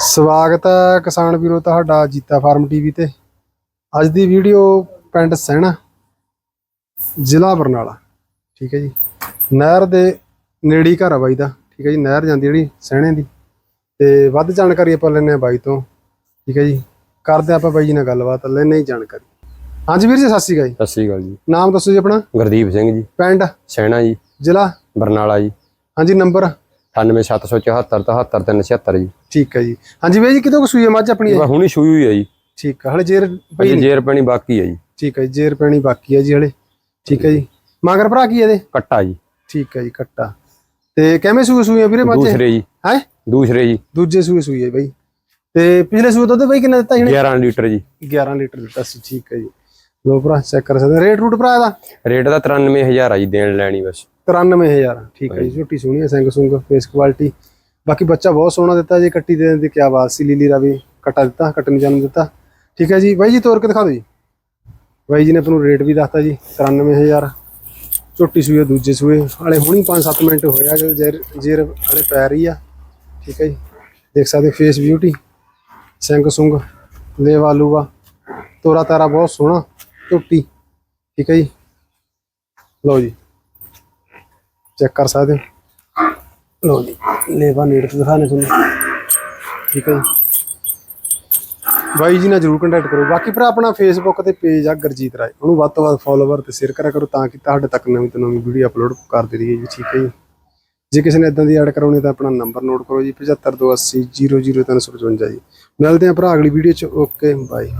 ਸਵਾਗਤ ਹੈ ਕਿਸਾਨ ਵੀਰੋ ਤੁਹਾਡਾ ਜੀਤਾ ਫਾਰਮ ਟੀਵੀ ਤੇ। ਅੱਜ ਦੀ ਵੀਡੀਓ ਪਿੰਡ ਸਹਿਣਾ ਜ਼ਿਲ੍ਹਾ ਬਰਨਾਲਾ। ਠੀਕ ਹੈ ਜੀ। ਨਹਿਰ ਦੇ ਨੇੜੇ ਘਰ ਆ ਬਾਈ ਦਾ। ਠੀਕ ਹੈ ਜੀ ਨਹਿਰ ਜਾਂਦੀ ਜਿਹੜੀ ਸਹਿਣੇ ਦੀ। ਤੇ ਵੱਧ ਜਾਣਕਾਰੀ ਆਪਾਂ ਲੈਣੇ ਆ ਬਾਈ ਤੋਂ। ਠੀਕ ਹੈ ਜੀ। ਕਰਦੇ ਆਪਾਂ ਬਾਈ ਜੀ ਨਾਲ ਗੱਲਬਾਤ ਲੈਣੇ ਹੀ ਜਾਣਕਾਰੀ। ਹਾਂਜੀ ਵੀਰ ਜੀ ਸਤਿ ਸ਼੍ਰੀ ਅਕਾਲ ਜੀ। ਸਤਿ ਸ੍ਰੀ ਅਕਾਲ ਜੀ। ਨਾਮ ਦੱਸੋ ਜੀ ਆਪਣਾ। ਗੁਰਦੀਪ ਸਿੰਘ ਜੀ। ਪਿੰਡ? ਸੈਣਾ ਜੀ। ਜ਼ਿਲ੍ਹਾ? ਬਰਨਾਲਾ ਜੀ। ਹਾਂਜੀ ਨੰਬਰ? 98774 78376 ਜੀ। ਠੀਕ ਹੈ ਜੀ। ਹਾਂਜੀ ਬਾਈ ਜੀ ਕਿਦੋਂ ਕੁ ਸੂਈ ਹੈ ਮੱਝ ਆਪਣੀ ਇਹ? ਇਹ ਹੁਣੀ ਸੂਈ ਹੋਈ ਹੈ ਜੀ। ਠੀਕ ਹੈ ਹਲੇ ਜੇਰ ਪਈ ਅਜੇ ਨਹੀਂ ਜੇਰ ਪੈਣੀ ਬਾਕੀ ਹੈ ਜੀ। ਠੀਕ ਹੈ ਜੀ ਜੇਰ ਪੈਣੀ ਬਾਕੀ ਹੈ ਜੀ ਹਲੇ। ਠੀਕ ਹੈ ਜੀ। ਮਗਰ ਭਰਾ ਕੀ ਇਹਦੇ? ਕੱਟਾ ਜੀ। ਠੀਕ ਹੈ ਜੀ ਕੱਟਾ। ਤੇ ਕਿਵੇਂ ਸੂਏ ਸੂਏ ਆ ਵੀਰੇ ਮੱਝ? ਦੂਸਰੇ ਜੀ। ਹੈ? ਦੂਸਰੇ ਜੀ। ਦੂਜੇ ਸੂਏ ਸੂਈ ਹੈ ਬਾਈ। ਤੇ ਪਿਛਲੇ ਸੂਏ ਦੁੱਧ ਬਾਈ ਕਿੰਨਾ ਦਿੱਤਾ ਜੀ 11 ਲੀਟਰ ਜੀ। 11 ਲੀਟਰ ਦਿੱਤਾ ਸੀ ਠੀਕ ਹੈ ਜੀ। ਲੋ ਭਰਾ ਚੈੱਕ ਕਰ ਸਕਦੇ ਰੇਟ ਰੂਟ ਭਰਾ ਰੇਟ ਦਾ 93000 ਆ ਜੀ ਦੇਣ ਲੈਣੀ ਬਸ। 93000 ਠੀਕ ਹੈ ਜੀ ਝੋਟੀ ਸੋਹਣੀ ਹੈ ਸਿੰਗ ਸੁੰਗ ਫੇਸ ਕੁਆਲਿਟੀ ਬਾਕੀ ਬੱਚਾ ਬਹੁਤ ਸੋਹਣਾ ਦਿੱਤਾ ਜੀ ਕੱਟੀ ਦੇ ਦੀ ਕੀ ਬਾਤ ਸੀ ਲੀਲੀ ਰਾਵੀ ਕਟਾ ਦਿੱਤਾ ਕੱਟਣ ਜਨਮ ਦਿੱਤਾ। ਠੀਕ ਹੈ ਜੀ ਬਾਈ ਜੀ ਤੋਰ ਕੇ ਦਿਖਾ ਦਿਓ ਜੀ। ਬਾਈ ਜੀ ਨੇ ਆਪਾਂ ਨੂੰ ਰੇਟ ਵੀ ਦੱਸਤਾ ਜੀ 93000 ਝੋਟੀ ਸੂਏ ਦੂਜੇ ਸੂਏ। ਹਾਲੇ ਹੁਣੀ 5-7 ਮਿੰਟ ਹੋਇਆ ਜੇਰ ਜੇਰ ਹਾਲੇ ਪੈ ਰਹੀ ਆ। ਠੀਕ ਹੈ ਜੀ ਦੇਖ ਸਕਦੇ ਫੇਸ ਬਿਊਟੀ ਸਿੰਗ ਸੁੰਗ ਲੇਵਾ ਲੂਵਾ ਤੋਰਾ ਤਾਰਾ ਬਹੁਤ ਸੋਹਣਾ ਝੋਟੀ। ਠੀਕ ਹੈ ਜੀ। ਲਓ ਜੀ। ਚੈੱਕ ਕਰ ਸਕਦੇ ਹੋ? ਲਓ ਜੀ ਲੇਵਾ ਨੇੜੇ ਤੋਂ ਦਿਖਾਣੇ ਤੁਹਾਨੂੰ। ਠੀਕ ਹੈ ਜੀ। ਬਾਈ ਜੀ ਨਾਲ ਜਰੂਰ ਕੰਟੈਕਟ ਕਰੋ। ਬਾਕੀ ਭਰਾ, ਆਪਣਾ ਫੇਸਬੁੱਕ ਤੇ ਪੇਜ ਆ ਗੁਰਜੀਤ ਰਾਏ। ਉਹਨੂੰ ਵੱਧ ਤੋਂ ਵੱਧ ਫੋਲੋਵਰ ਤੇ ਸ਼ੇਅਰ ਕਰਿਆ ਕਰੋ ਤਾਂ ਕਿ ਤੁਹਾਡੇ ਤੱਕ ਨਵੀਂ ਤੋਂ ਨਵੀਂ ਵੀਡੀਓ ਅਪਲੋਡ ਕਰਦੇ ਰਹੀਏ ਜੀ। ਠੀਕ ਹੈ ਜੀ। ਜੇ ਕਿਸੇ ਨੇ ਇਦਾਂ ਦੀ ਐਡ ਕਰਾਉਣੀ ਤਾਂ ਆਪਣਾ ਨੰਬਰ ਨੋਟ ਕਰੋ ਜੀ। 7528000355 ਜੀ। ਮਿਲਦੇ ਹਾਂ ਭਰਾ, ਅਗਲੀ ਵੀਡੀਓ ਚ। Okay bye